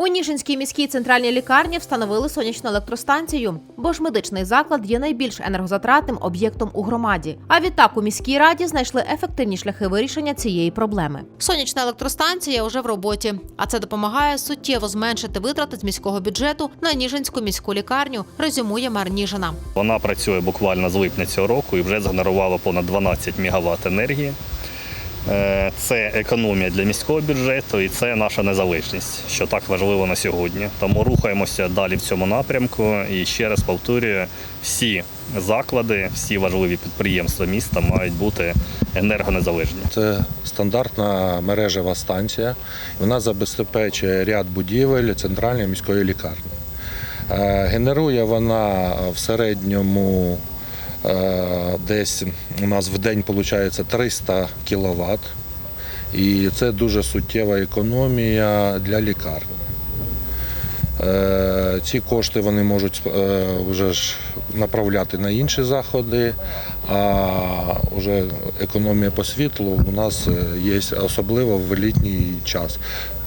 У Ніжинській міській центральній лікарні встановили сонячну електростанцію, бо ж медичний заклад є найбільш енергозатратним об'єктом у громаді. А відтак у міській раді знайшли ефективні шляхи вирішення цієї проблеми. Сонячна електростанція вже в роботі, а це допомагає суттєво зменшити витрати з міського бюджету на Ніжинську міську лікарню. Резюмує мер Ніжина. Вона працює буквально з липня цього року і вже згенерувала понад 12 МВт енергії. Е, Це економія для міського бюджету і це наша незалежність, що так важливо на сьогодні. Тому рухаємося далі в цьому напрямку. І ще раз повторюю, всі заклади, всі важливі підприємства міста мають бути енергонезалежні. Це стандартна мережева станція. Вона забезпечує ряд будівель центральної міської лікарні. Е, Генерує вона в середньому десь у нас в день виходить 300 кВт. І це дуже суттєва економія для лікарні. Е, Ці кошти вони можуть е, вже ж направляти на інші заходи, а вже економія по світлу у нас е, є особливо в літній час.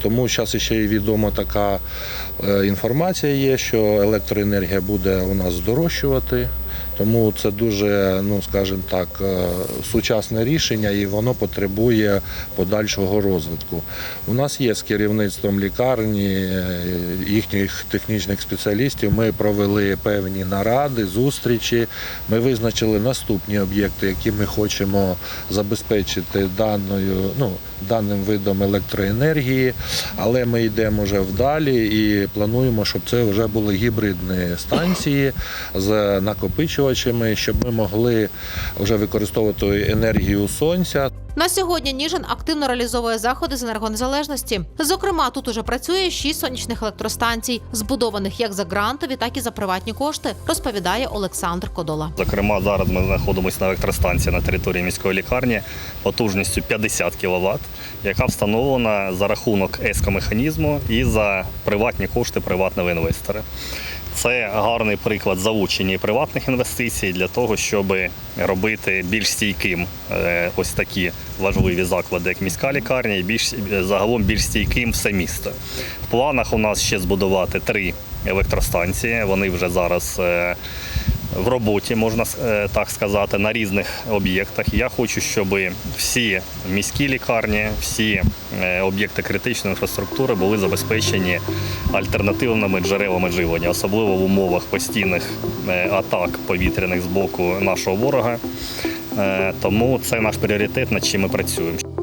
Тому зараз ще й відома така е, інформація є, що електроенергія буде у нас здорожчувати. Тому це дуже, ну скажімо так, е, сучасне рішення і воно потребує подальшого розвитку. У нас є з керівництвом лікарні, їхніх технічних спеціалістів. Ми провели певні наради, зустрічі. Ми визначили наступні об'єкти, які ми хочемо забезпечити даною, ну, даним видом електроенергії, але ми йдемо вже вдалі і плануємо, щоб це вже були гібридні станції з накопичувачами, щоб ми могли вже використовувати енергію сонця. На сьогодні Ніжин активно реалізовує заходи з енергонезалежності. Зокрема, тут уже працює шість сонячних електростанцій, збудованих як за грантові, так і за приватні кошти, розповідає Олександр Кодола. Зокрема, зараз ми знаходимося на електростанції на території міської лікарні потужністю 50 кВт, яка встановлена за рахунок ескомеханізму і за приватні кошти приватного інвестора. Це гарний приклад залучення приватних інвестицій для того, щоб робити більш стійким е, ось такі важливі заклади, як міська лікарня, і більш загалом більш стійким все місто. В планах у нас ще збудувати три електростанції. Вони вже зараз. В роботі, можна е, так сказати, на різних об'єктах. Я хочу, щоб всі міські лікарні, всі е, об'єкти критичної інфраструктури були забезпечені альтернативними джерелами живлення, особливо в умовах постійних е, атак повітряних з боку нашого ворога. Тому це наш пріоритет, над чим ми працюємо.